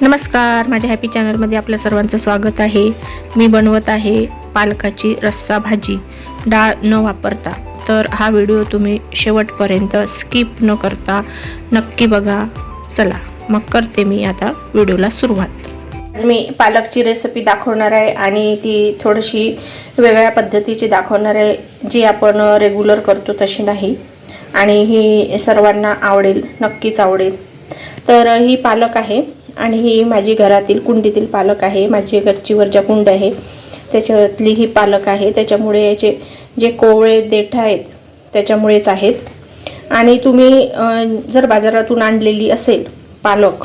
नमस्कार माझ्या हॅपी चॅनलमध्ये आपल्या सर्वांचं स्वागत आहे. मी बनवत आहे पालकाची रस्सा भाजी. डाळ न वापरता. तर हा व्हिडिओ तुम्ही शेवटपर्यंत स्किप न करता नक्की बघा. चला मग करते मी आता व्हिडिओला सुरुवात. आज मी पालकची रेसिपी दाखवणार आहे आणि ती थोडीशी वेगळ्या पद्धतीची दाखवणार आहे. जी आपण रेग्युलर करतो तशी नाही. आणि ही सर्वांना आवडेल नक्कीच आवडेल. तर ही पालक आहे. आणि ही माझी घरातील कुंडीतील पालक आहे. माझी गच्चीवर ज्या कुंड आहे. त्याच्यातली ही पालक आहे. त्याच्यामुळे याचे जे कोवळे देठ आहेत त्याच्यामुळेच आहेत. आणि तुम्ही जर बाजारातून आणलेली असेल पालक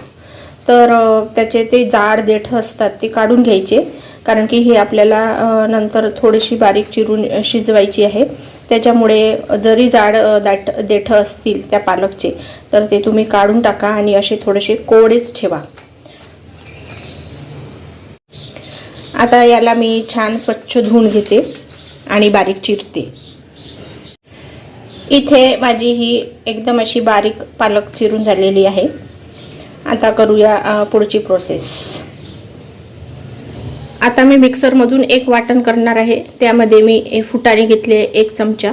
तर त्याचे ते जाड देठ असतात ते काढून घ्यायचे. कारण की हे आपल्याला नंतर थोडीशी बारीक चिरून शिजवायची आहे. त्याच्यामुळे जरी जाड दाट देठं असतील त्या पालकचे तर ते तुम्ही काढून टाका आणि असे थोडेसे कोवडेच ठेवा. आता याला मी छान स्वच्छ धुवून घेते आणि बारीक चिरते. इथे माझी ही एकदम अशी बारीक पालक चिरून झालेली आहे. आता करूया पुढची प्रोसेस आता मी मिक्सरमधून एक वाटण करणार आहे. त्यामध्ये मी फुटाणे घेतले एक चमचा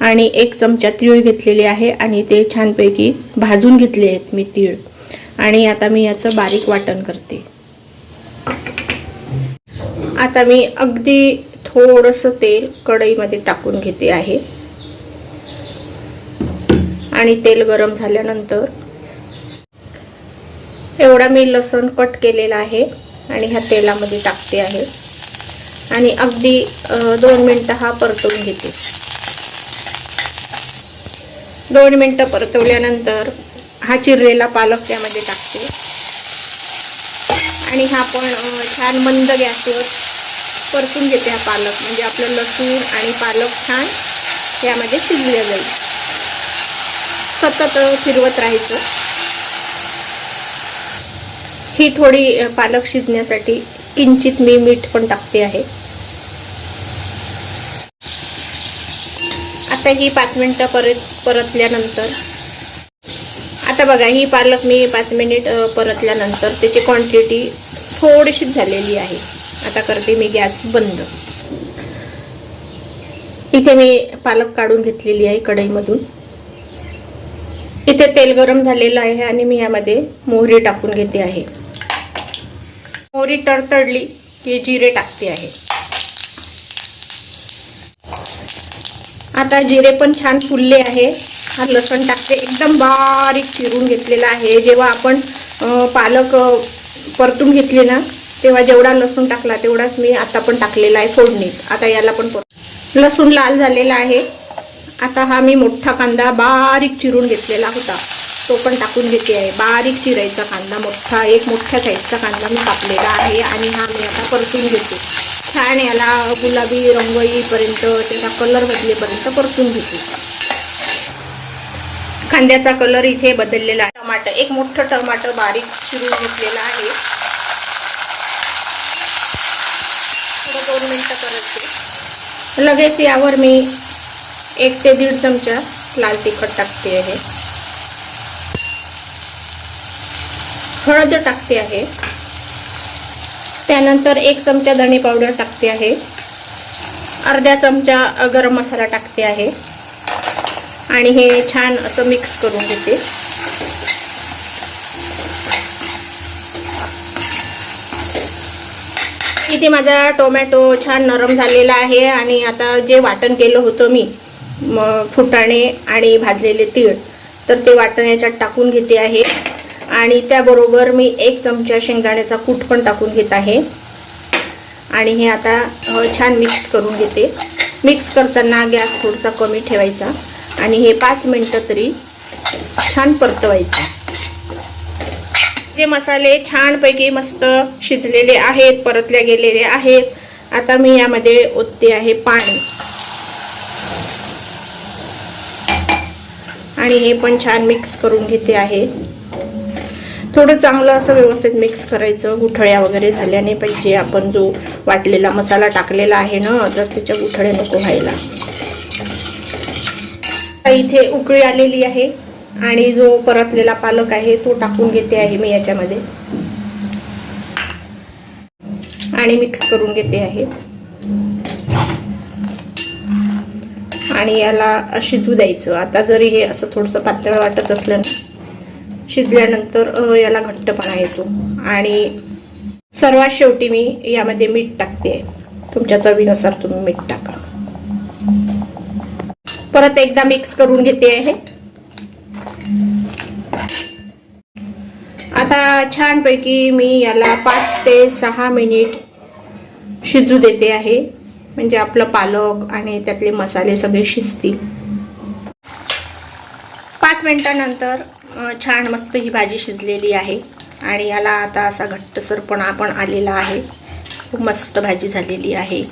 आणि एक चमचा तीळ घेतलेली आहे आणि ते छानपैकी भाजून घेतले आहेत मी तीळ. आणि आता मी याचं बारीक वाटण करते. आता मी अगदी थोडंसं तेल कढईमध्ये टाकून घेते आहे. आणि तेल गरम झाल्यानंतर एवढा मी लसण कट केलेला आहे. आणि ह्या तेलामध्ये टाकते आहे. आणि अगदी दोन मिनटं हा परतवून घेते. दोन मिनटं परतवल्यानंतर हा चिरलेला पालक त्यामध्ये टाकते. आणि हा पण छान मंद गॅसवर परतून घेते हा पालक. म्हणजे आपलं लसूण आणि पालक छान यामध्ये शिजलं जाईल. सतत फिरवत राहायचं. ही थोडी पालक शिजण्यासाठी किंचित मी मीठ पण टाकते आहे. आता ही पाच मिनटं परत परतल्यानंतर आता बघा ही पालक मी पाच मिनिट परतल्यानंतर त्याची क्वांटिटी थोडीशीच झालेली आहे. आता करते मी गॅस बंद. इथे मी पालक काढून घेतलेली आहे कढईमधून. इथे तेल गरम झालेलं आहे आणि मी यामध्ये मोहरी टाकून घेते आहे. मोहरी तडतडली की जिरे टाकते आहे. आता जिरे पण छान फुलले आहे. हा लसण टाकते. एकदम बारीक चिरून घेतलेला आहे. जेव्हा आपण पालक परतून घेतले ना तेव्हा जेवढा लसूण टाकला तेवढाच मी आता पण टाकलेला आहे फोडणीत. आता याला पण पर- लसूण लाल झालेला आहे. आता हा मी मोठा कांदा बारीक चिरून घेतलेला होता. तो पण टाकून घेते आहे. बारीक चिरायचा कांदा मोठा एक मोठ्या साईजचा कांदा मी कापलेला आहे आणि हा मी आता परतून घेते. छान याला गुलाबी रंग येईपर्यंत त्याचा कलर बदलेपर्यंत परतून घेते. कांद्याचा कलर इथे बदललेला आहे. टमाटर एक मोठं टमाटर बारीक चिरून घेतलेलं आहे. थोडं दोन मिनटं करते लगेच यावर मी एक ते दीड चमचा लाल तिखट टाकते आहे. हळद टाकते आहे त्यानंतर एक चमचा धणे पावडर टाकते आहे अर्ध्या चमचा गरम मसाला टाकते आहे आणि हे छान असं मिक्स करून घेते. इथे माझा टोमॅटो छान नरम झालेला आहे आणि आता जे वाटण केलं होतं मी फुटाणे आणि भाजलेले तीळ तर ते वाटण याच्यात टाकून घेते आहे. आणि त्याबरोबर मी एक चमचा शेंगदाण्याचा कूट पण टाकून घेत आहे. आणि हे आता छान मिक्स करून घेते. मिक्स करताना गॅस थोडसा कमी ठेवायचा. आणि हे पाच मिनटं तरी छान परतवायचं. जे मसाले छानपैकी मस्त शिजलेले आहेत परतल्या गेलेले आहेत. आता मी यामध्ये ओतते आहे पाणी. आणि हे पण छान मिक्स करून घेते आहे. थोडं चांगलं असं व्यवस्थित मिक्स करायचं गुठळ्या वगैरे झाल्या नाही पाहिजे. आपण जो वाटलेला मसाला टाकलेला आहे ना तर त्याच्या गुठळ्या नको व्हायला. इथे उकळी आलेली आहे आणि जो परतलेला पालक आहे तो टाकून घेते आहे मी याच्यामध्ये. आणि मिक्स करून घेते आहे. आणि याला शिजू द्यायचं. आता जरी हे असं थोडंसं पातळ वाटत असलं ना शिजल्यानंतर याला घट्टपणा येतो. आणि सर्वात शेवटी मी यामध्ये मीठ टाकते. तुमच्या चवीनुसार तुम्ही मीठ टाका. परत एकदा मिक्स करून घेते आहे आता छानपैकी मी याला पाच ते सहा मिनिट शिजू देते आहे. म्हणजे आपलं पालक आणि त्यातले मसाले सगळे शिजतील. पाच मिनिटानंतर छान मस्त ही भाजी शिजलेली आहे. आणि याला आता असा घट्टसरपणा पण आलेला आहे. खूप मस्त भाजी झालेली आहे.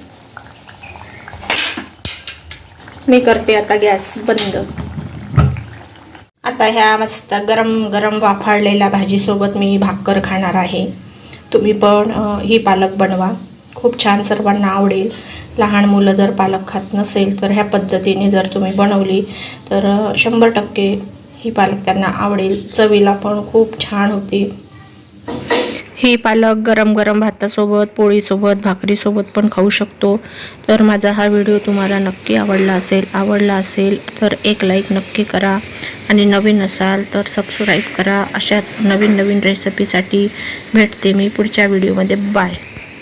मी करते आता गॅस बंद. आता ह्या मस्त गरम गरम वाफाळलेल्या भाजीसोबत मी भाकर खाणार आहे. तुम्ही पण ही पालक बनवा. खूप छान सर्वांना आवडेल. लहान मुलं जर पालक खात नसेल तर ह्या पद्धतीने जर तुम्ही बनवली तर शंभर टक्के ही पालक त्यांना आवडेल. चवीला पण खूप छान होते. हे पालक गरम गरम भातासोबत पोळीसोबत भाकरीसोबत पण खाऊ शकतो. तर माझा हा व्हिडिओ तुम्हाला नक्की आवडला असेल आवडला असेल तर एक लाईक नक्की करा. आणि नवीन असाल तर सबस्क्राईब करा. अशाच नवीन नवीन रेसिपीसाठी भेटते मी पुढच्या व्हिडिओमध्ये बाय